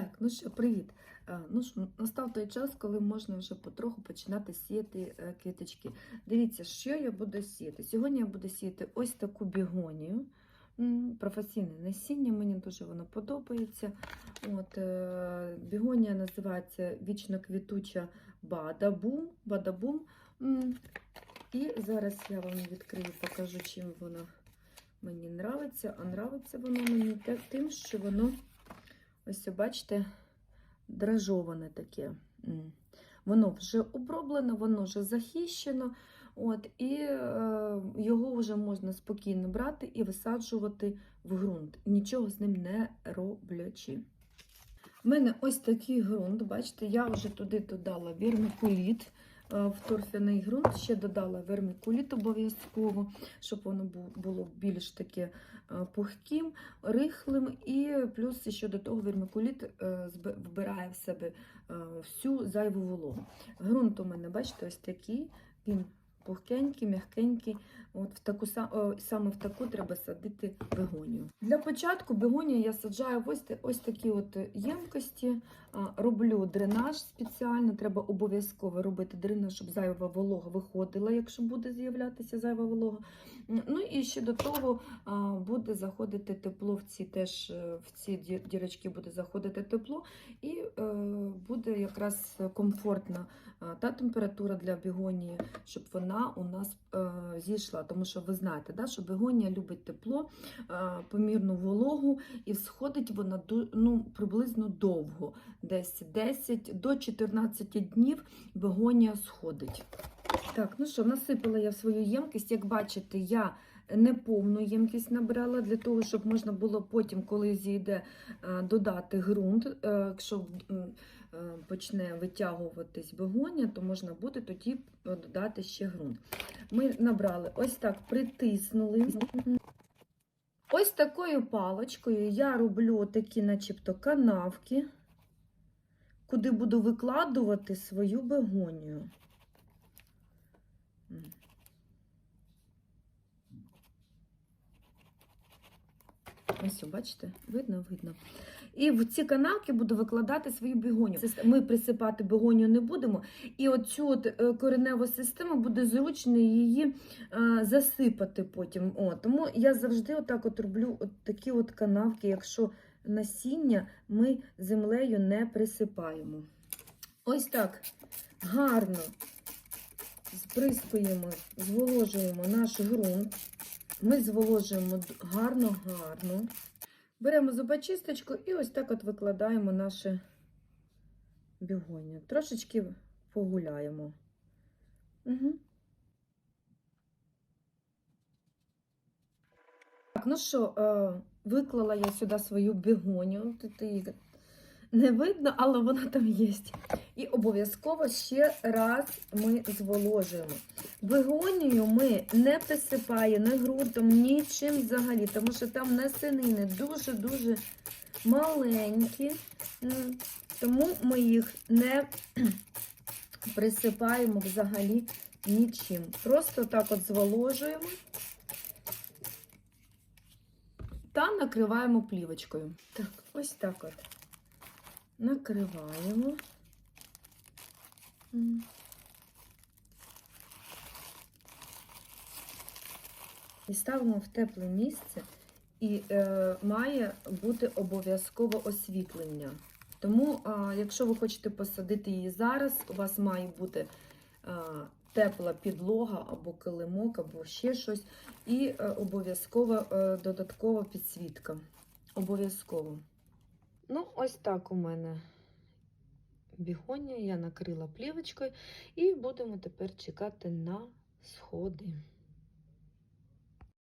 Так, ну що, привіт. Е, Ну ж, настав той час, коли можна вже потроху починати сіяти е, квіточки. Дивіться, що я буду сіяти. Сьогодні я буду сіяти ось таку бігонію. Професійне насіння, мені дуже воно подобається. От, е, бігонія називається вічно квітуча бадабум. бадабум. І зараз я вам відкрию, покажу, чим воно мені нравиться. А нравиться воно мені тим, що воно. Ось, бачите, дражоване таке. Воно вже оброблено, воно вже захищено. От, і е, його вже можна спокійно брати і висаджувати в ґрунт, нічого з ним не роблячи. У мене ось такий ґрунт, бачите, я вже туди додала вермикуліт е, в торфяний ґрунт, ще додала вермикуліт обов'язково, щоб воно було більш таке е, пухким, рихлим, і плюс ще до того вермикуліт е, вбирає в себе е, всю зайву вологу. Ґрунт у мене, бачите, ось такий, він пухкенький, м'якенький. От в таку, саме в таку треба садити бегонію. Для початку бегонію я саджаю ось, ось такі от ємкості, роблю дренаж спеціально, треба обов'язково робити дренаж, щоб зайва волога виходила, якщо буде з'являтися зайва волога. Ну і ще до того буде заходити тепло в ці теж е, в ці дірочки буде заходити тепло, і е, буде якраз комфортна та температура для бігонії, щоб вона у нас е, зійшла. Тому що ви знаєте, да, що бегонія любить тепло, е, помірну вологу, і всходить вона ну, приблизно довго, десь 10 до 14 днів бегонія сходить. Так, ну що, насипала я в свою ємкість. Як бачите, я не повну ємкість набрала для того, щоб можна було потім, коли зійде, е, додати ґрунт. Е, Якщо е, почне витягуватись бегонія, то можна буде тоді додати ще ґрунт. Ми набрали ось так, притиснули. Ось такою паличкою я роблю такі, начебто, канавки, куди буду викладувати свою бегонію. Ось, бачите, видно, видно. І в ці канавки буду викладати свою бігоню. Ми присипати бігонію не будемо. І оцю от е, кореневу систему буде зручно її е, засипати потім. О, тому я завжди отак от роблю от такі от канавки, якщо насіння ми землею не присипаємо. Ось так гарно збризкуємо, зволожуємо наш ґрунт. Ми зволожуємо гарно-гарно. Беремо зубочисточку і ось так от викладаємо наше бігоння. Трошечки погуляємо. Угу. Так, ну що, е, виклала я сюди свою бігоню. Не видно, але вона там є. І обов'язково ще раз ми зволожуємо. Бегонію ми не присипаємо не ґрунтом, нічим взагалі, тому що там насенини дуже-дуже маленькі, тому ми їх не присипаємо взагалі нічим. Просто так от зволожуємо та накриваємо плівочкою. Так, ось так от. Накриваємо. І ставимо в тепле місце, і е, має бути обов'язково освітлення. Тому, а, якщо ви хочете посадити її зараз, у вас має бути а, тепла підлога або килимок, або ще щось, і е, обов'язково е, додаткова підсвітка. Обов'язково. Ну, ось так у мене бігоння, я накрила плівочкою, і будемо тепер чекати на сходи.